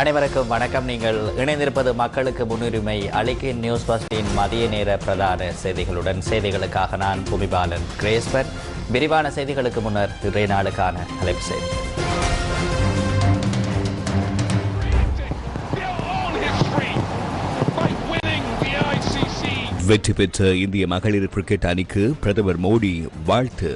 அனைவருக்கும் வணக்கம். நீங்கள் இணைந்திருப்பது மக்களுக்கு முன்னுரிமை அளிக்கின் நியூஸ் பஸ்டின் மதிய நேர பிரதான செய்திகளுடன் செய்திகளுக்காக நான் பூமிபாலன் கிரேஸ்பர். விரிவான செய்திகளுக்கு முன்னர் இன்றைய நாளுக்கான தலைப்பு செய்தி. வெற்றி பெற்ற இந்திய மகளிர் கிரிக்கெட் அணிக்கு பிரதமர் மோடி வாழ்த்து.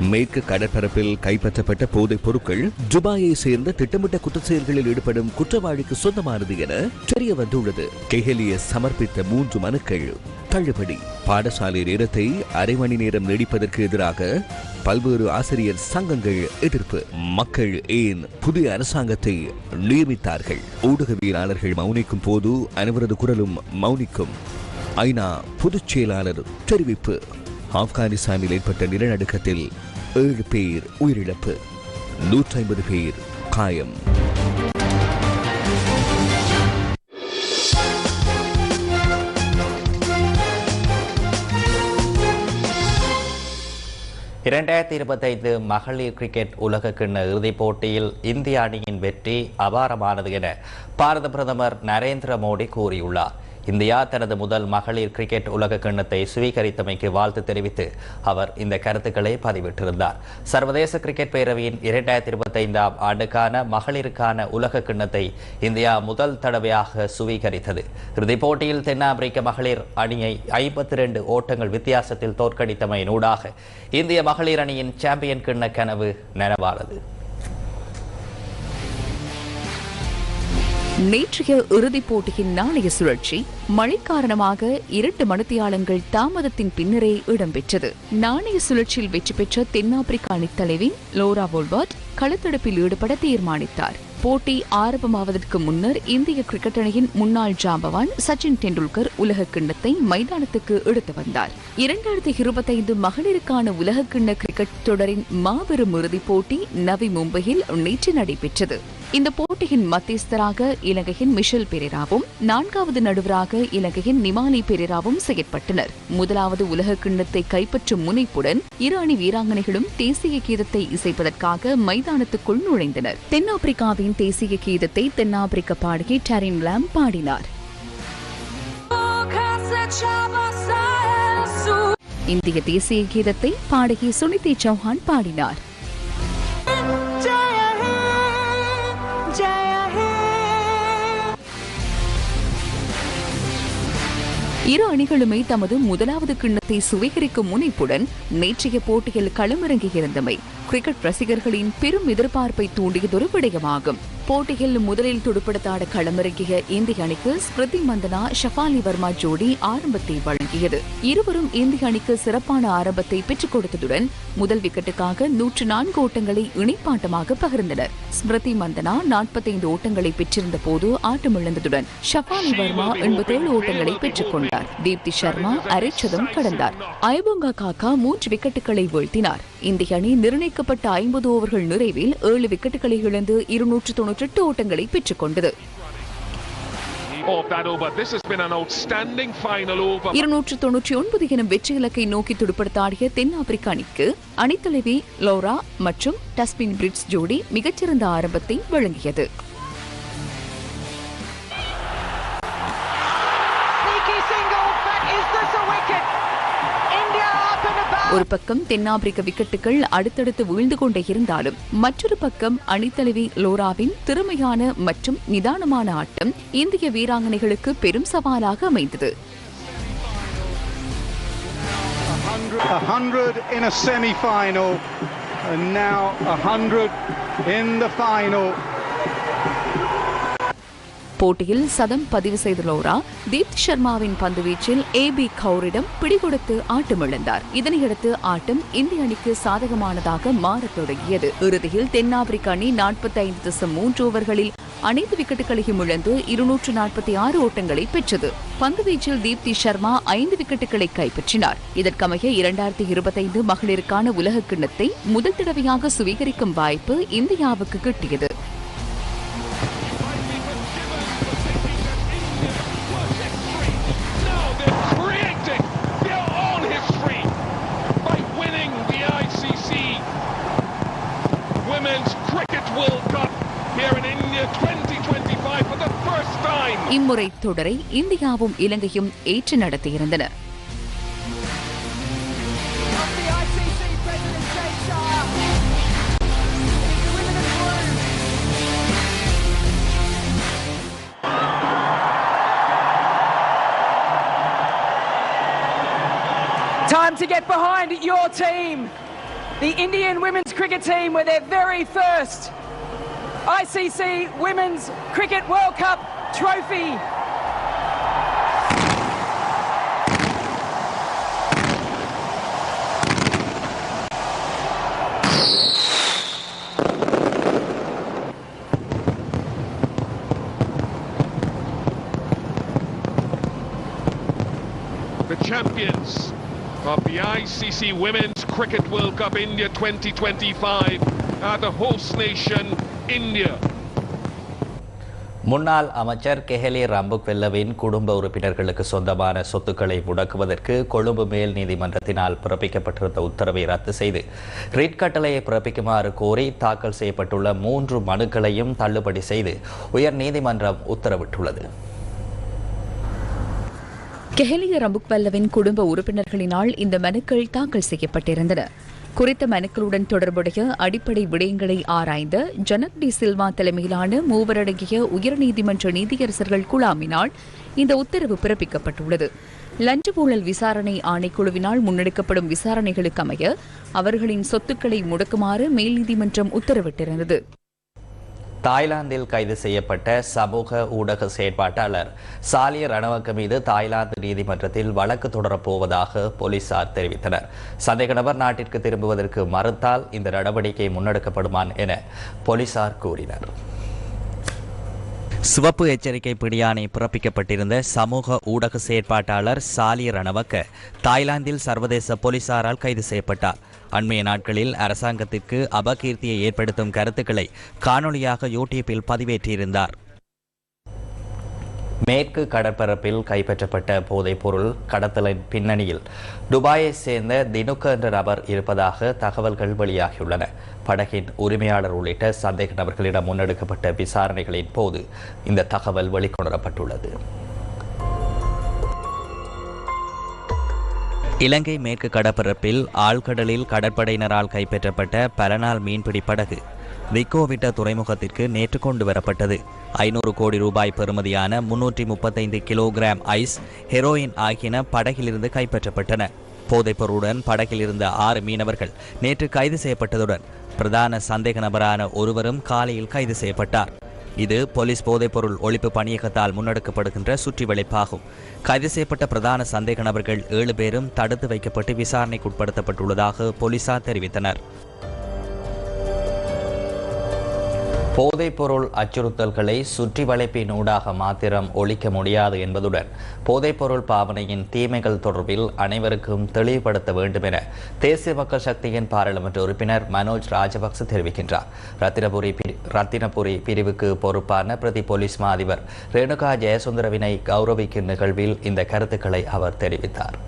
மேற்கு கடற்பரப்பில் கைப்பற்றப்பட்ட போதைப் பொருட்கள் துபாயை சேர்ந்த திட்டமிட்ட குற்ற செயல்களில் ஈடுபடும் குற்றவாளிக்கு சொந்தமானது என தெரிய வந்துள்ளது. கெஹலிய சமர்ப்பித்த மூன்று மனுக்கள் தள்ளுபடி. பாடசாலை நேரத்தை அரை மணி நேரம் நீடிப்பதற்கு எதிராக பல்வேறு ஆசிரியர் சங்கங்கள் எதிர்ப்பு. மக்கள் ஏன் புதிய அரசாங்கத்தை நியமித்தார்கள்? ஊடகவியலாளர்கள் மௌனிக்கும் போது அனைவரது குரலும் மௌனிக்கும். ஐநா பொதுச் செயலாளர் தெரிவிப்பு. ஆப்கானிஸ்தானில் ஏற்பட்ட நிலநடுக்கத்தில் ஏழு பேர் உயிரிழப்பு. நூற்றி ஐம்பது பேர் காயம். இரண்டாயிரத்தி இருபத்தைந்து மகளிர் கிரிக்கெட் உலக கிண்ண இறுதிப் போட்டியில் இந்திய அணியின் வெற்றி அபாரமானது என பாரத பிரதமர் நரேந்திர மோடி கூறியுள்ளார். இந்தியா தனது முதல் மகளிர் கிரிக்கெட் உலக கிண்ணத்தை சுவீகரித்தமைக்கு வாழ்த்து தெரிவித்து அவர் இந்த கருத்துக்களை பதிவிட்டிருந்தார். சர்வதேச கிரிக்கெட் பேரவையின் இரண்டாயிரத்தி இருபத்தைந்தாம் ஆண்டுக்கான மகளிருக்கான உலக கிண்ணத்தை இந்தியா முதல் தடவையாக சுவீகரித்தது. இறுதிப் போட்டியில் தென்னாப்பிரிக்க மகளிர் அணியை ஐம்பத்தி ரெண்டு ஓட்டங்கள் வித்தியாசத்தில் தோற்கடித்தமையினூடாக இந்திய மகளிர் அணியின் சாம்பியன் கிண்ண கனவு நனவானது. நேற்றைய இறுதிப் போட்டியின் நாணய சுழற்சி மழை காரணமாக இரண்டு மணித்தியாலங்கள் தாமதத்தின் பின்னரே இடம்பெற்றது. நாணய சுழற்சியில் வெற்றி பெற்ற தென்னாப்பிரிக்க அணித்தலைவி லோரா வோல்வாட் களத்தடுப்பில் ஈடுபட தீர்மானித்தார். போட்டி ஆரம்பமாவதற்கு முன்னர் இந்திய கிரிக்கெட் அணியின் முன்னாள் ஜாம்பவான் சச்சின் டெண்டுல்கர் உலக கிண்ணத்தை மைதானத்துக்கு எடுத்து வந்தார். இரண்டாயிரத்தி இருபத்தைந்து மகளிருக்கான உலக கிண்ண கிரிக்கெட் தொடரின் மாபெரும் இறுதிப் போட்டி நவி மும்பையில் நேற்று நடைபெற்றது. இந்த போட்டியின் மத்தியஸ்தராக இலங்கையின் மிஷல் பெரேராவும் நான்காவது நடுவராக இலங்கையின் நிமாலி பெரேராவும் செயற்பட்டனர். முதலாவது உலக கிண்ணத்தை கைப்பற்றும் முனைப்புடன் இரு அணி வீராங்கனைகளும் தேசிய கீதத்தை இசைப்பதற்காக மைதானத்துக்குள் நுழைந்தனர். தென்னாப்பிரிக்காவின் தேசிய கீதத்தை தென்னாப்பிரிக்க பாடகி டரின் லாம் பாடினார். இந்திய தேசிய கீதத்தை பாடகி சுனிதி சௌஹான் பாடினார். இரு அணிகளுமே தமது முதலாவது கிண்ணத்தை சுவீகரிக்கும் முனைப்புடன் நேற்றைய போட்டியில் களமிறங்கியிருந்தமை. கிரிக்கெட் ரசிகர்களின் பெரும் எதிர்பார்ப்பை தூண்டியதொரு விடயமாகும். போட்டியில் முதலில் துடுப்படுத்தாட களமிறங்கிய இந்திய அணிக்கு ஸ்மிருதி மந்தனா ஷஃபாலி வர்மா ஜோடி ஆரம்பத்தை வழங்கியது. இருவரும் இந்திய அணிக்கு சிறப்பான ஆரம்பத்தை பெற்றுக் கொடுத்ததுடன் முதல் விக்கெட்டுக்காக நூற்று நான்கு ஓட்டங்களை இணைப்பாட்டமாக பகிர்ந்தனர். ஸ்மிருதி மந்தனா நாற்பத்தைந்து ஓட்டங்களை பெற்றிருந்த போது ஆட்டமிழந்ததுடன் ஷஃபாலி வர்மா எண்பத்தேழு ஓட்டங்களை பெற்றுக் கொண்டார். தீப்தி சர்மா அரைச்சதம் கடந்தார். ஐபங்கா காக்கா மூன்று விக்கெட்டுகளை வீழ்த்தினார். இந்திய அணி நிர்ணயிக்க நிர்ணயிக்கப்பட்ட ஐம்பது ஓவர்கள் நிறைவில் ஏழு விக்கெட்டுகளை இழந்து இருநூற்று தொன்னூற்றி எட்டு ஓட்டங்களை பெற்றுக் கொண்டது. இருநூற்று தொன்னூற்றி ஒன்பது எனும் வெற்றி இலக்கை நோக்கி துடுப்படுத்தாடிய தென்னாப்பிரிக்க அணிக்கு அணித்தலைவி லோரா மற்றும் டஸ்பின் பிரிட்ஸ் ஜோடி மிகச்சிறந்த ஆரம்பத்தை வழங்கியது Sneaky single, but is this a wicket? ஒரு பக்கம் தென்னாப்பிரிக்க விக்கெட்டுகள் அடுத்தடுத்து வீழ்ந்து கொண்டே இருந்தாலும் மற்றொரு பக்கம் அணித்தலைவி லோராவின் திறமையான மற்றும் நிதானமான ஆட்டம் இந்திய வீராங்கனைகளுக்கு பெரும் சவாலாக அமைந்தது in the final. போட்டியில் சதம் பதிவு செய்த லோரா தீப்தி சர்மாவின் பந்துவீச்சில் ஏ பி கவுரிடம் பிடிகொடுத்து ஆட்டமிழந்தார். இதனையடுத்து ஆட்டம் இந்திய அணிக்கு சாதகமானதாக மாறத் தொடங்கியது. இறுதியில் தென்னாப்பிரிக்க அணி நாற்பத்தி ஐந்து தசம் மூன்று ஓவர்களில் அனைத்து விக்கெட்டுகளையும் இழந்து இருநூற்று நாற்பத்தி ஆறு ஓட்டங்களை பெற்றது. பந்துவீச்சில் தீப்தி சர்மா ஐந்து விக்கெட்டுகளை கைப்பற்றினார். இதற்கமைய இரண்டாயிரத்தி இருபத்தைந்து மகளிருக்கான உலக கிண்ணத்தை முதல் தடவையாக சுவீகரிக்கும் வாய்ப்பு இந்தியாவுக்கு கிட்டியது. இம்முறை தொடரை இந்தியாவும் இலங்கையும் ஏற்று நடத்தியிருந்தன The ICC President Jay Shah. Women in blue. Time to get behind your team. The Indian women's cricket team with their very first ICC Women's Cricket World Cup trophy. The champions of the ICC Women's Cricket World Cup India 2025 are the host nation, India. முன்னாள் அமைச்சர் கெஹலி ரம்புக்வெல்லவின் குடும்ப உறுப்பினர்களுக்கு சொந்தமான சொத்துக்களை முடக்குவதற்கு கொழும்பு மேல் நீதிமன்றத்தினால் பிறப்பிக்கப்பட்டிருந்த உத்தரவை ரத்து செய்து ரிட் கட்டளையை பிறப்பிக்குமாறு கோரி தாக்கல் செய்யப்பட்டுள்ள மூன்று மனுக்களையும் தள்ளுபடி செய்து உயர் நீதிமன்றம் உத்தரவிட்டுள்ளது. கெஹலிய ரம்புக்வெல்லவின் குடும்ப உறுப்பினர்களினால் இந்த மனுக்கள் தாக்கல் செய்யப்பட்டிருந்தன. குறித்த மனுக்களுடன் தொடர்புடைய அடிப்படை விடயங்களை ஆராய்ந்த ஜனக் டி சில்வா தலைமையிலான மூவரடங்கிய உயர்நீதிமன்ற நீதியரசர்கள் குழாமினால் இந்த உத்தரவு பிறப்பிக்கப்பட்டுள்ளது. லஞ்ச ஊழல் விசாரணை ஆணைக்குழுவினால் முன்னெடுக்கப்படும் விசாரணைகளுக்கு அமைய அவர்களின் சொத்துக்களை முடக்குமாறு மேல் நீதிமன்றம் உத்தரவிட்டிருந்தது. தாய்லாந்தில் கைது செய்யப்பட்ட சமூக ஊடக செயற்பாட்டாளர் சாலிய ரணவக்க மீது தாய்லாந்து நீதிமன்றத்தில் வழக்கு தொடரப் போவதாக போலீசார் தெரிவித்தனர். சந்தேக நபர் நாட்டிற்கு திரும்புவதற்கு மறுத்தால் இந்த நடவடிக்கை முன்னெடுக்கப்படுமான் என போலீசார் கூறினர். சிவப்பு எச்சரிக்கை பிடியாணை பிறப்பிக்கப்பட்டிருந்த சமூக ஊடக செயற்பாட்டாளர் சாலி ரணவக்க தாய்லாந்தில் சர்வதேச போலீசாரால் கைது செய்யப்பட்டார். அண்மைய நாட்களில் அரசாங்கத்திற்கு அபகீர்த்தியை ஏற்படுத்தும் கருத்துக்களை காணொளியாக யூடியூப்பில் பதிவேற்றியிருந்தார். மேற்கு கடற்பரப்பில் கைப்பற்றப்பட்ட போதைப்பொருள் கடத்தலின் பின்னணியில் துபாயை சேர்ந்த தினுக்க என்ற நபர் இருப்பதாக தகவல்கள் வெளியாகியுள்ளன. படகின் உரிமையாளர் உள்ளிட்ட சந்தேக நபர்களிடம் முன்னெடுக்கப்பட்ட விசாரணைகளின் போது இந்த தகவல் வெளிக்கொணரப்பட்டுள்ளது. இலங்கை மேற்கு கடற்பரப்பில் ஆழ்கடலில் கடற்படையினரால் கைப்பற்றப்பட்ட பலநாள் மீன்பிடி படகு விக்கோவிட்ட துறைமுகத்திற்கு நேற்று கொண்டு வரப்பட்டது. ஐநூறு கோடி ரூபாய் பெறுமதியான முன்னூற்றி முப்பத்தைந்து கிலோகிராம் ஐஸ் ஹெரோயின் ஆகியன படகிலிருந்து கைப்பற்றப்பட்டன. போதைப்பொருளுடன் படகில் இருந்த ஆறு மீனவர்கள் நேற்று கைது செய்யப்பட்டதுடன் பிரதான சந்தேக நபரான ஒருவரும் காலையில் கைது செய்யப்பட்டார். இது போலீஸ் போதைப்பொருள் ஒழிப்பு பணியகத்தால் முன்னெடுக்கப்படுகின்ற சுற்றி வளைப்பாகும். கைது செய்யப்பட்ட பிரதான சந்தேக நபர்கள் ஏழு பேரும் தடுத்து வைக்கப்பட்டு விசாரணைக்கு உட்படுத்தப்பட்டுள்ளதாக போலீசார் தெரிவித்தனர். போதைப்பொருள் அச்சுறுத்தல்களை சுற்றி வளைப்பின் ஊடாக மாத்திரம் ஒழிக்க முடியாது என்பதுடன் போதைப்பொருள் பாவனையின் தீமைகள் தொடர்பில் அனைவருக்கும் தெளிவுபடுத்த வேண்டும் என தேசிய மக்கள் சக்தியின் பாராளுமன்ற உறுப்பினர் மனோஜ் ராஜபக்ச தெரிவிக்கின்றார். ரத்தினபுரி ரத்தினபுரி பிரிவுக்கு பொறுப்பான பிரதி போலீஸ் மா அதிபர் ரேணுகா ஜெயசுந்தரவினை கௌரவிக்கும் நிகழ்வில் இந்த கருத்துக்களை அவர் தெரிவித்தார்.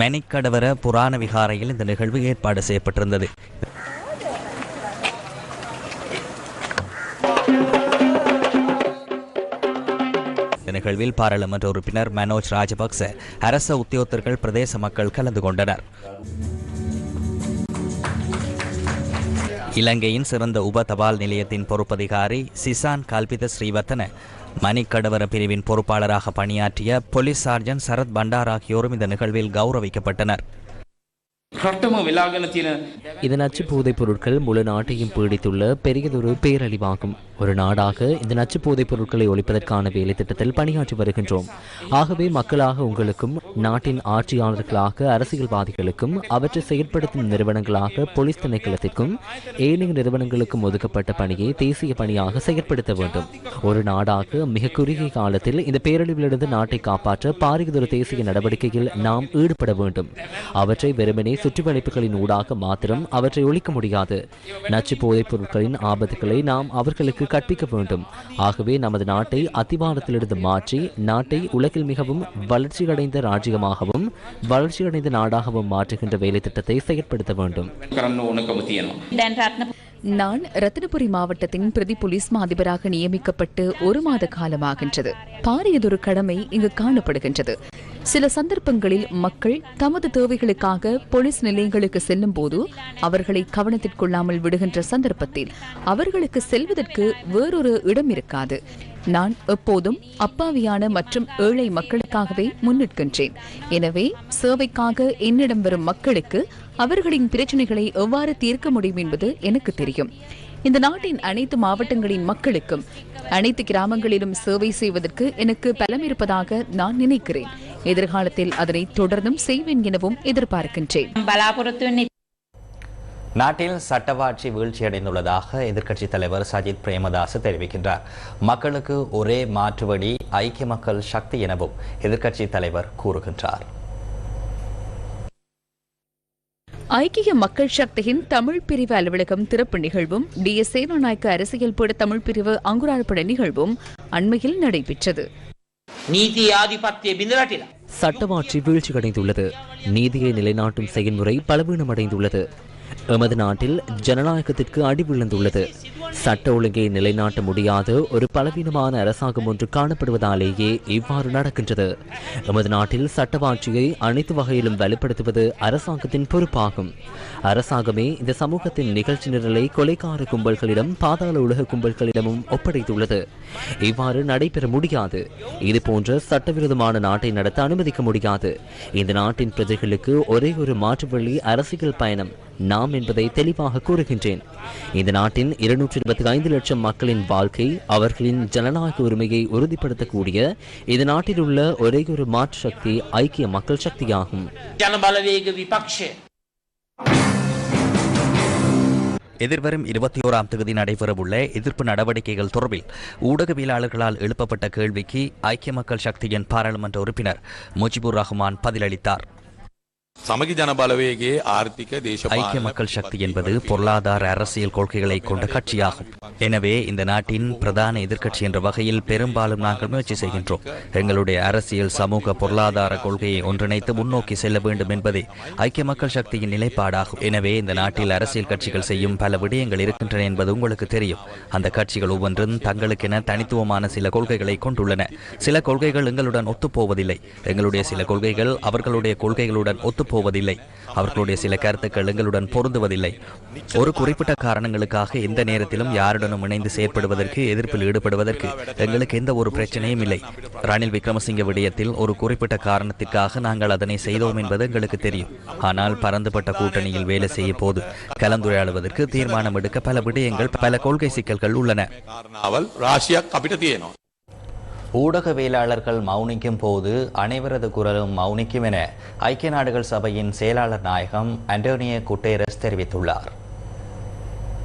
மெனிக்கடவர புராண விகாரையில் இந்த நிகழ்வு ஏற்பாடு செய்யப்பட்டிருந்தது. நிகழ்வில் பாராளுமன்ற உறுப்பினர் மனோஜ் ராஜபக்ச அரச உத்தியோகத்தர்கள் பிரதேச மக்கள் கலந்து கொண்டனர். இலங்கையின் சிறந்த உப தபால் நிலையத்தின் பொறுப்பதிகாரி சிசான் கல்பித ஸ்ரீவர்த்தன மணிக்கடவர பிரிவின் பொறுப்பாளராக பணியாற்றிய போலீஸ் சார்ஜன் சரத் பண்டார் ஆகியோரும் இந்த நிகழ்வில் கௌரவிக்கப்பட்டனர். இதன் அச்சு போதைப் பொருட்கள் முழு நாட்டையும் பீடித்துள்ள பெரியதொரு பேரழிவாகும். ஒரு நாடாக இந்த நச்சு போதைப் பொருட்களை ஒழிப்பதற்கான வேலை திட்டத்தில் பணியாற்றி வருகின்றோம். ஆகவே மக்களாக உங்களுக்கும் நாட்டின் ஆட்சியாளர்களாக அரசியல்வாதிகளுக்கும் அவற்றை செயற்படுத்தும் நிறுவனங்களாக போலீஸ் திணைக்களத்திற்கும் ஏனைய நிறுவனங்களுக்கும் ஒதுக்கப்பட்ட பணியை தேசிய பணியாக செயற்படுத்த வேண்டும். ஒரு நாடாக மிக குறுகிய காலத்தில் இந்த பேரழிவிலிருந்து நாட்டை காப்பாற்ற பாரியதொரு தேசிய நடவடிக்கையில் நாம் ஈடுபட வேண்டும். அவற்றை வெறுமனே சுற்றுவளைப்புகளின் ஊடாக மாத்திரம் அவற்றை ஒழிக்க முடியாது. நச்சு போதைப் பொருட்களின் ஆபத்துக்களை நாம் அவர்களுக்கு அவர்களுக்கு கற்பிக்க வேண்டும். ஆகவே நமது நாட்டை அத்திவாரத்திலிருந்து மாற்றி நாட்டை உலகில் மிகவும் வளர்ச்சியடைந்த ராஜ்யமாகவும் வளர்ச்சியடைந்த நாடாகவும் மாற்றுகின்ற வேலை திட்டத்தை செயற்படுத்த வேண்டும். நான் ரத்தினபுரி மாவட்டத்தின் பிரதி போலீஸ் மாதிபராக நியமிக்கப்பட்டு ஒரு மாத காலமாகின்றது. பாரியதொரு கடமை இங்கு காணப்படுகின்றது. சில சந்தர்ப்பங்களில் மக்கள் தமது தேவைகளுக்காக போலீஸ் நிலையங்களுக்கு செல்லும் போது அவர்களை கவனத்திற்கொள்ளாமல் விடுகின்ற சந்தர்ப்பத்தில் அவர்களுக்கு செல்வதற்கு வேறொரு இடம் இருக்காது. நான் எப்போதும் அப்பாவியான மற்றும் ஏழை மக்களுக்காகவே முன்னிற்கின்றேன். எனவே சேவைக்காக என்னிடம் வரும் மக்களுக்கு அவர்களின் பிரச்சனைகளை எவ்வாறு தீர்க்க முடியும் என்பது எனக்கு தெரியும். இந்த நாட்டின் அனைத்து மாவட்டங்களின் மக்களுக்கும் அனைத்து கிராமங்களிலும் சேவை செய்வதற்கு எனக்கு பலம் இருப்பதாக நான் நினைக்கிறேன். எதிர்காலத்தில் அதனை தொடர்ந்தும் செய்வேன் எனவும் எதிர்பார்க்கின்றேன். நாட்டில் சட்டவாட்சி வீழ்ச்சியடைந்துள்ளதாக எதிர்க்கட்சித் தலைவர் சஜித் பிரேமதாஸ் தெரிவிக்கின்றார். மக்களுக்கு ஒரே மாற்று ஐக்கிய மக்கள் சக்தி எனவும் எதிர்க்கட்சித் தலைவர் கூறுகின்றார். ஐக்கிய மக்கள் சக்தியின் தமிழ் பிரிவு அலுவலகம் திறப்பு நிகழ்வும் டி. எஸ். சேனாநாயக்க அரசியல் பட தமிழ் பிரிவு அங்குரார்ப்பட நிகழ்வும் அண்மையில் நடைபெற்றது. நீதி ஆதிபத்திய சட்டமாற்றி வீழ்ச்சியடைந்துள்ளது. நீதியை நிலைநாட்டும் செயல்முறை பலவீனமடைந்துள்ளது. எமது நாட்டில் ஜனநாயகத்திற்கு அடி விழுந்துள்ளது. சட்ட ஒழுங்கை நிலைநாட்ட முடியாத ஒரு பலவீனமான அரசாங்கம் ஒன்று காணப்படுவதாலேயே இவ்வாறு நடக்கின்றது. எமது நாட்டில் சட்டவாட்சியை அனைத்து வகையிலும் வலுப்படுத்துவது அரசாங்கத்தின் பொறுப்பாகும். அரசாங்கமே இந்த சமூகத்தின் நிகழ்ச்சி நிரலை கொலைக்கார கும்பல்களிடம் பாதாள உலக கும்பல்களிடமும் ஒப்படைத்துள்ளது. இவ்வாறு நடைபெற முடியாது. இது போன்ற சட்டவிரோதமான நாட்டை நடத்த அனுமதிக்க முடியாது. இந்த நாட்டின் பிரஜைகளுக்கு ஒரே ஒரு மாற்று வழி அரசியல் பயணம். நாம் என்பதை தெளிவாக கூறுகின்றேன். இந்த நாட்டின் இருநூற்றி இருபத்தி ஐந்து லட்சம் மக்களின் வாழ்க்கை அவர்களின் ஜனநாயக உரிமையை உறுதிப்படுத்தக்கூடிய இந்த நாட்டில் உள்ள ஒரே ஒரு மாற்று சக்தி ஐக்கிய மக்கள் சக்தியாகும். எதிர்வரும் இருபத்தி ஓராம் தேதி நடைபெறவுள்ள எதிர்ப்பு நடவடிக்கைகள் தொடர்பில் ஊடகவியலாளர்களால் எழுப்பப்பட்ட கேள்விக்கு ஐக்கிய மக்கள் சக்தியின் பாராளுமன்ற உறுப்பினர் முஜிபுர் ரஹ்மான் பதிலளித்தார். ஐக்கிய மக்கள் சக்தி என்பது பொருளாதார அரசியல் கொள்கைகளை கொண்ட கட்சியாகும். எனவே இந்த நாட்டின் பிரதான எதிர்க்கட்சி என்ற வகையில் பெரும்பாலும் நாங்கள் முயற்சி செய்கின்றோம். எங்களுடைய அரசியல் சமூக பொருளாதார கொள்கையை ஒன்றிணைத்து முன்னோக்கி செல்ல வேண்டும் என்பதே ஐக்கிய மக்கள் சக்தியின் நிலைப்பாடாகும். எனவே இந்த நாட்டில் அரசியல் கட்சிகள் செய்யும் பல விடயங்கள் இருக்கின்றன என்பது உங்களுக்கு தெரியும். அந்த கட்சிகள் ஒவ்வொன்றும் தங்களுக்கென தனித்துவமான சில கொள்கைகளை கொண்டுள்ளன. சில கொள்கைகள் எங்களுடன் ஒத்துப்போவதில்லை. எங்களுடைய சில கொள்கைகள் அவர்களுடைய கொள்கைகளுடன் ஒத்து ஒத்துப்போவதில்லை அவர்களுடைய சில கருத்துக்கள் எங்களுடன் பொருந்துவதில்லை. ஒரு குறிப்பிட்ட காரணங்களுக்காக எந்த நேரத்திலும் யாருடனும் இணைந்து செயற்படுவதற்கு எதிர்ப்பில் ஈடுபடுவதற்கு எங்களுக்கு எந்த ஒரு பிரச்சனையும் இல்லை. ரணில் விக்ரமசிங்க விடயத்தில் ஒரு குறிப்பிட்ட காரணத்திற்காக நாங்கள் அதனை செய்தோம் என்பது எங்களுக்கு தெரியும். ஆனால் பரந்துபட்ட கூட்டணியில் வேலை செய்ய போது கலந்துரையாடுவதற்கு தீர்மானம் எடுக்க பல விடயங்கள் பல கொள்கை சிக்கல்கள் உள்ளன. ஊடகவியலாளர்கள் மௌனிக்கும் போது அனைவரது குரலும் மௌனிக்கும் என ஐக்கிய நாடுகள் சபையின் செயலாளர் நாயகம் அண்டோனியோ குட்டேரஸ் தெரிவித்துள்ளார்.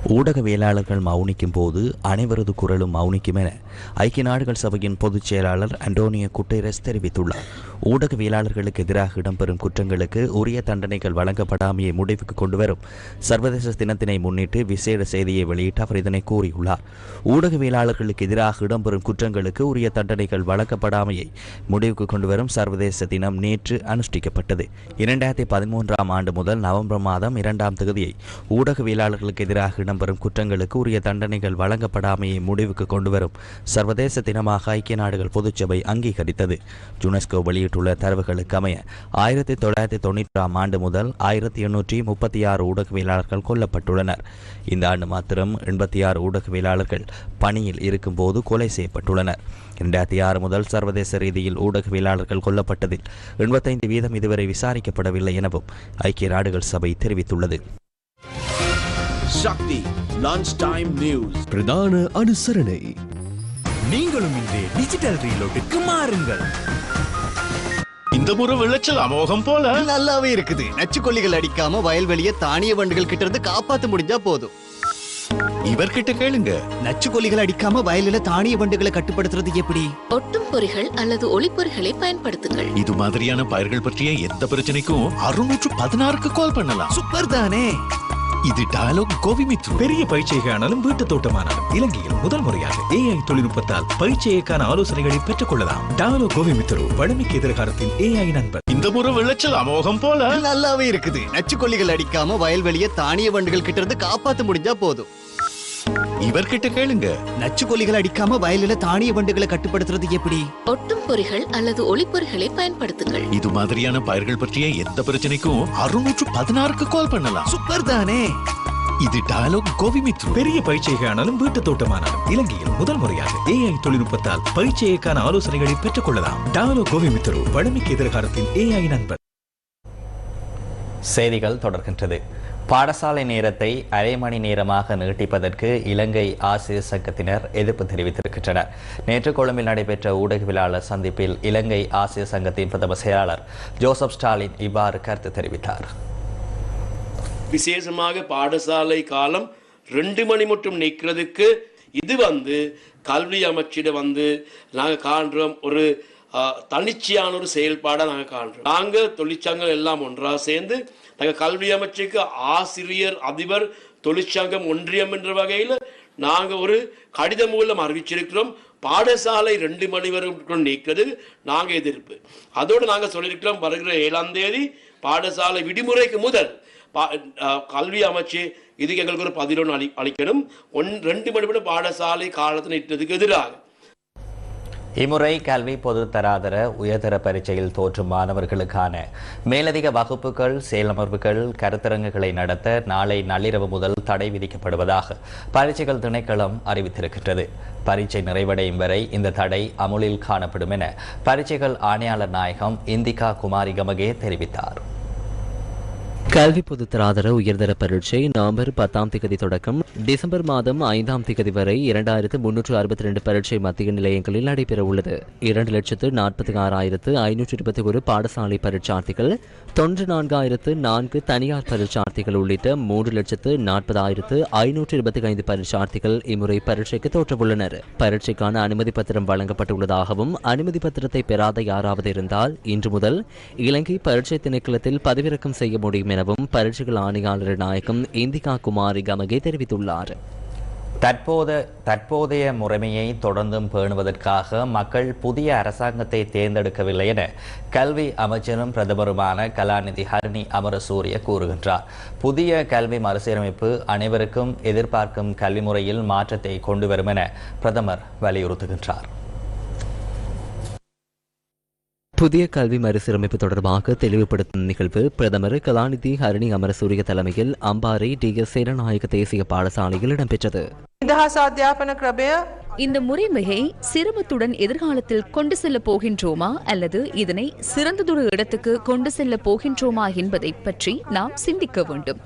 ஊடகவியலாளர்கள் மௌனிக்கும் போது அனைவரது குரலும் மௌனிக்கும் என ஐக்கிய நாடுகள் சபையின் பொதுச் செயலாளர் அண்டோனியோ குட்டேரஸ் தெரிவித்துள்ளார். ஊடகவியலாளர்களுக்கு எதிராக இடம்பெறும் குற்றங்களுக்கு உரிய தண்டனைகள் வழங்கப்படாமையை முடிவுக்கு கொண்டுவரும் சர்வதேச தினத்தினை முன்னிட்டு விசேட செய்தியை வெளியிட்டு அவர் இதனை கூறியுள்ளார். ஊடகவியலாளர்களுக்கு எதிராக இடம்பெறும் குற்றங்களுக்கு உரிய தண்டனைகள் வழங்கப்படாமையை முடிவுக்கு கொண்டுவரும் சர்வதேச தினம் நேற்று அனுஷ்டிக்கப்பட்டது. இரண்டாயிரத்தி பதிமூன்றாம் ஆண்டு முதல் நவம்பர் மாதம் இரண்டாம் தேதியை ஊடகவியலாளர்களுக்கு எதிராக இடம்பெறும் குற்றங்களுக்கு உரிய தண்டனைகள் வழங்கப்படாமையை முடிவுக்கு கொண்டுவரும். சர்வதேச தினமாக ஐக்கிய நாடுகள் பொதுச்சபை அங்கீகரித்தது. யுனெஸ்கோ வெளியிட்டுள்ள தரவுகளுக்கு அமைய ஆயிரத்தி தொள்ளாயிரத்தி தொண்ணூற்றாம் ஆண்டு முதல் ஆயிரத்தி எண்ணூற்றி முப்பத்தி ஆறு ஊடகவியலாளர்கள் கொல்லப்பட்டுள்ளனர். இந்த ஆண்டு மாத்திரம் எண்பத்தி ஆறு ஊடகவியலாளர்கள் பணியில் இருக்கும்போது கொலை செய்யப்பட்டுள்ளனர். இரண்டாயிரத்தி ஆறு முதல் சர்வதேச ரீதியில் ஊடகவியலாளர்கள் கொல்லப்பட்டதில் எண்பத்தைந்து வீதம் இதுவரை விசாரிக்கப்படவில்லை எனவும் ஐக்கிய நாடுகள் சபை தெரிவித்துள்ளது. சக்தி லஞ்ச் டைம் நியூஸ் பிரதான அனுசரணை. நீங்களும் இன்று டிஜிட்டல் ரீலோட்டுக்கு மாறுங்கள். இந்த முறை விளைச்சல் அமோகம் போல. நல்லாவே இருக்குது. நச்சுக்கொல்லிகள் அடிக்காம வயல்வெளிய தானிய வண்டுகள் கிட்ட இருந்து காப்பாத்த முடிஞ்சா போதும். இவர்கிட்ட கேளுங்க. நச்சுக்கொல்லிகள் அடிக்காம வயலில தானிய வண்டுகளை கட்டுப்படுத்துறது எப்படி? ஒட்டும் பொறிகள் அல்லது ஒளிப்பொறிகளை பயன்படுத்துங்கள். இது மாதிரியான பயிர்கள் பற்றிய எந்த பிரச்சனைக்கும் அறுநூற்று பதினாறுக்கு கால் பண்ணலாம். சூப்பர் தானே? இது டயலாக் கோவிமித்ரு பெரிய பயிற்சியானாலும் வீட்டு தோட்டமானாலும் இலங்கையில் முதல் முறையாக ஏஐ தொழில்நுட்பத்தால் பயிற்சியைக்கான ஆலோசனைகளை பெற்றுக் கொள்ளலாம் டாலோ கோவிமித்ரு வளமிக்க எதிர்காலத்தின் ஏஐ நண்பர் இந்த முறை விளைச்சல் அமோகம் போல. நல்லாவே இருக்குது. நச்சுக்கொல்லிகள் அடிக்காம வயல்வெளிய தானிய வண்டுகள் கிட்ட இருந்து காப்பாத்த முடிஞ்சா போதும். இவர்கிட்ட கேளுங்க. நச்சுக்கொல்லிகள் அடிக்காம வயலில தானிய வண்டுகளை கட்டுப்படுத்துறது எப்படி? ஒட்டும் பொறிகள் அல்லது ஒளிப்பொறிகளை பயன்படுத்துங்கள். இது மாதிரியான பயிர்கள் பற்றிய எந்த பிரச்சனைக்கும் அறுநூற்று பதினாறுக்கு கால் பண்ணலாம். சூப்பர் தானே இது டயலாக் கோவிமித்ரு. பெரிய பயிற்சிகை ஆனாலும் வீட்டு தோட்டமானாலும் இலங்கையில் முதல் முறையாக ஏஐ தொழில்நுட்பத்தால் பயிற்சியைக்கான ஆலோசனைகளை பெற்றுக் கொள்ளலாம் டாலோ கோவிமித்ரு வளமிக்க எதிர்காலத்தின் ஏஐ நண்பர். செய்திகள் தொடர்கின்றது. பாடசாலை நேரத்தை அரை மணி நேரமாக நீட்டிப்பதற்கு இலங்கை ஆசிரியர் சங்கத்தினர் எதிர்ப்பு தெரிவித்திருக்கின்றனர். நேற்று கொழும்பில் நடைபெற்ற ஊடகவியலாளர் சந்திப்பில் இலங்கை ஆசிரியர் சங்கத்தின் பிரதம செயலாளர் ஜோசப் ஸ்டாலின் இவ்வாறு கருத்து தெரிவித்தார். விசேஷமாக பாடசாலை காலம் ரெண்டு மணி மட்டும் நிற்கிறதுக்கு இது வந்து கல்வி அமைச்சிட வந்து நாங்கள் காண்றோம் ஒரு தனிச்சையான தன்னிச்சையான ஒரு செயல்பாடாக நாங்கள் காண்றோம். நாங்கள் தொழிற்சங்கம் எல்லாம் ஒன்றாக சேர்ந்து நாங்கள் கல்வி அமைச்சுக்கு ஆசிரியர் அதிபர் தொழிற்சங்கம் ஒன்றியம் என்ற வகையில் நாங்கள் ஒரு கடிதம் மூலம் அறிவிச்சிருக்கிறோம். பாடசாலை ரெண்டு மணி வரைக்கும் நீக்கிறது நாங்கள் எதிர்ப்பு. அதோடு நாங்கள் சொல்லியிருக்கிறோம் வருகிற ஏழாம் தேதி பாடசாலை விடுமுறைக்கு முதல் பா- கல்வி அமைச்சு இதுக்கு எங்களுக்கு ஒரு பதிலொன்று அளி அளிக்கணும். ஒன் ரெண்டு மணி மணி பாடசாலை காலத்தில் இட்டதுக்கு எதிராக. இம்முறை கல்வி பொதுத்தராதர உயர்தர பரீட்சையில் தோற்றும் மாணவர்களுக்கான மேலதிக வகுப்புகள் செயலமர்வுகள் கருத்தரங்குகளை நடத்த நாளை நள்ளிரவு முதல் தடை விதிக்கப்படுவதாக பரீட்சைகள் திணைக்களம் அறிவித்திருக்கின்றது. பரீட்சை நிறைவடையும் வரை இந்த தடை அமுலில் காணப்படும் என பரீட்சைகள் ஆணையாளர் நாயகம் இந்திகா குமாரி கமகே தெரிவித்தார். கல்வி பொதுத்தராதர உயர்தர பரீட்சை நவம்பர் பத்தாம் திகதி தொடக்கம். டிசம்பர் மாதம் ஐந்தாம் திகதி வரை இரண்டாயிரத்து முன்னூற்று அறுபத்தி ரெண்டு பரீட்சை மத்திய நிலையங்களில் நடைபெற உள்ளது இரண்டு லட்சத்து நாற்பத்தி ஆறாயிரத்து ஐநூற்று இருபத்தி ஒரு பாடசாலை பரீட்சார்த்திகள் தொன்று நான்காயிரத்து நான்கு தனியார் பரீட்சார்த்திகள் உள்ளிட்ட மூன்று லட்சத்து நாற்பதாயிரத்து ஐநூற்று இருபத்தி ஐந்து பரீட்சார்த்திகள் இம்முறை பரீட்சைக்கு தோற்றவுள்ளனர். பரீட்சைக்கான அனுமதி பத்திரம் வழங்கப்பட்டுள்ளதாகவும் அனுமதி பத்திரத்தை பெறாத யாராவது இருந்தால் இன்று முதல் இலங்கை பரீட்சை திணைக்களத்தில் பதிவிறக்கம் செய்ய முடியும் எனவும் பரீட்சைகள் ஆணையாளர் நாயகம் இந்திகா குமாரி கமகே தெரிவித்துள்ளார். தற்போத தற்போதைய முறைமையை தொடர்ந்தும் பேணுவதற்காக மக்கள் புதிய அரசாங்கத்தை தேர்ந்தெடுக்கவில்லை என கல்வி அமைச்சரும் பிரதமருமான கலாநிதி ஹரிணி அமரசூரிய கூறுகின்றார். புதிய கல்வி மறுசீரமைப்பு அனைவருக்கும் எதிர்பார்க்கும் கல்வி முறையில் மாற்றத்தை கொண்டு வரும் என பிரதமர் வலியுறுத்துகின்றார். புதிய கல்வி மறுசீரமைப்பு தொடர்பாக தெளிவுபடுத்தும் நிகழ்வு பிரதமர் கலாநிதி ஹரிணி அமரசூரிய தலைமையில் அம்பாறை டி எஸ் சேரநாயக தேசிய பாடசாலையில் இடம்பெற்றது. இதிஹாசாத்தியாபன கிரபைய இந்த முறைமையை சிரமத்துடன் எதிர்காலத்தில் கொண்டு செல்ல போகின்றோமா அல்லது இதனை சிறந்ததொரு இடத்துக்கு கொண்டு செல்ல போகின்றோமா என்பதை பற்றி நாம் சிந்திக்க வேண்டும்.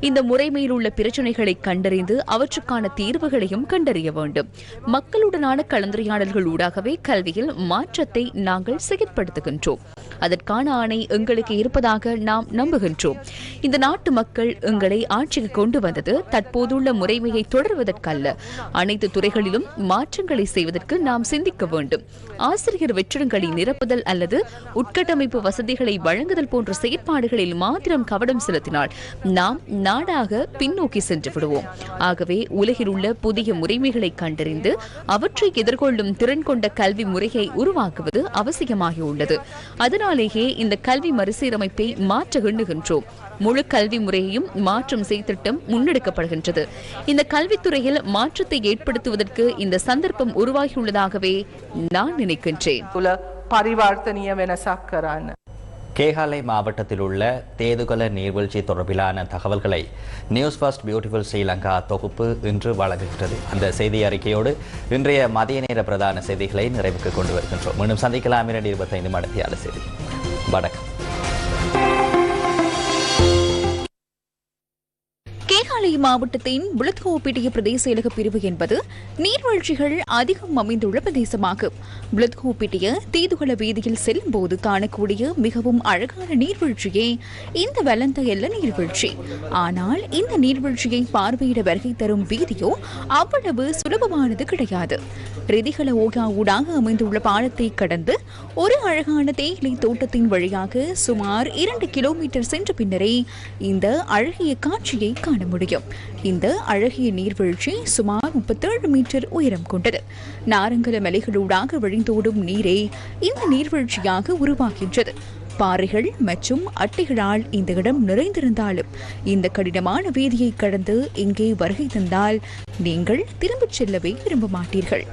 இந்த முறைமையில் உள்ள பிரச்சனைகளை கண்டறிந்து அவற்றுக்கான தீர்வுகளையும் கண்டறிய வேண்டும். மக்களுடனான கலந்துரையாடல்கள் ஊடாகவே கல்வியில் மாற்றத்தை நாங்கள் செயற்படுத்துகின்றோம். அதற்கான ஆணை எங்களுக்கு இருப்பதாக நாம் நம்புகின்றோம். இந்த நாட்டு மக்கள் எங்களை ஆட்சிக்கு கொண்டு வந்தது தற்போதுள்ள முறைமையை தொடர்வதற்கல்ல. அனைத்து துறைகளிலும் மாற்றங்களை செய்வதற்கு நாம் சிந்திக்க வேண்டும். ஆசிரியர் வெற்றிடங்களை நிரப்புதல் அல்லது உட்கட்டமைப்பு வசதிகளை வழங்குதல் போன்ற செயற்பாடுகளில் மாத்திரம் கவனம் செலுத்தினால் நாம் நாடாக பின்னோக்கி சென்று விடுவோம். ஆகவே உலகில் உள்ள புதிய முறைமைகளை கண்டறிந்து அவற்றை எதிர்கொள்ளும் திறன் கொண்ட கல்வி முறையை உருவாக்குவது அவசியமாகியுள்ளது. இதனாலேயே இந்த கல்வி மறுசீரமைப்பை மாற்ற எண்ணுகின்றோம். முழு கல்வி முறையையும் மாற்றம் செய்திட்டம் முன்னெடுக்கப்படுகின்றது. இந்த கல்வித்துறையில் மாற்றத்தை ஏற்படுத்துவதற்கு இந்த சந்தர்ப்பம் உருவாகியுள்ளதாகவே நான் நினைக்கின்றேன். பரிவர்த்தனீய வெனசாக்கரான கேகாலை மாவட்டத்தில் உள்ள தேதுகல நீர்வீழ்ச்சி தொடர்பிலான தகவல்களை நியூஸ் ஃபர்ஸ்ட் பியூட்டிஃபுல் ஸ்ரீலங்கா தொகுப்பு இன்று வழங்குகிறது அந்த செய்தி அறிக்கையோடு இன்றைய மதிய நேர பிரதான செய்திகளை நிறைவுக்கு கொண்டு வருகின்றோம். மீண்டும் சந்திக்கலாம். இரண்டு இருபத்தைந்து மடத்தியால செய்தி. வணக்கம். கேகாலை மாவட்டத்தின் புளத்கோப்பிட்டிய பிரதேச செயலக பிரிவு என்பது நீர்வீழ்ச்சிகள் அதிகம் அமைந்துள்ள பிரதேசமாகும். புளத்கோப்பிட்டிய தீதுகள வீதியில் செல்லும் போது காணக்கூடிய மிகவும் அழகான நீர்வீழ்ச்சியே இந்த வெள்ளந்த எல்ல நீர்வீழ்ச்சி ஆனால் இந்த நீர்வீழ்ச்சியை பார்வையிட வருகை தரும் வீதியோ அவ்வளவு சுலபமானது கிடையாது. ரிதிகள ஓகா ஊடாக அமைந்துள்ள பாலத்தை கடந்து ஒரு அழகான தேயிலை தோட்டத்தின் வழியாக சுமார் இரண்டு கிலோமீட்டர் சென்ற பின்னரே இந்த அழகிய காட்சியை காண முடியும். முடியும் இந்த அழகிய நீர்வீழ்ச்சி சுமார் முப்பத்தேழு மீட்டர் உயரம் கொண்டது. நாரங்கல மலைகளூடாக வழிந்தோடும் நீரே இந்த நீர்வீழ்ச்சியாக உருவாகின்றது. பாறைகள் மற்றும் அட்டைகளால் இந்த இடம் நிறைந்திருந்தாலும் இந்த கடினமான வீதியை கடந்து இங்கே வருகை தந்தால் நீங்கள் திரும்பிச் செல்லவே விரும்ப மாட்டீர்கள்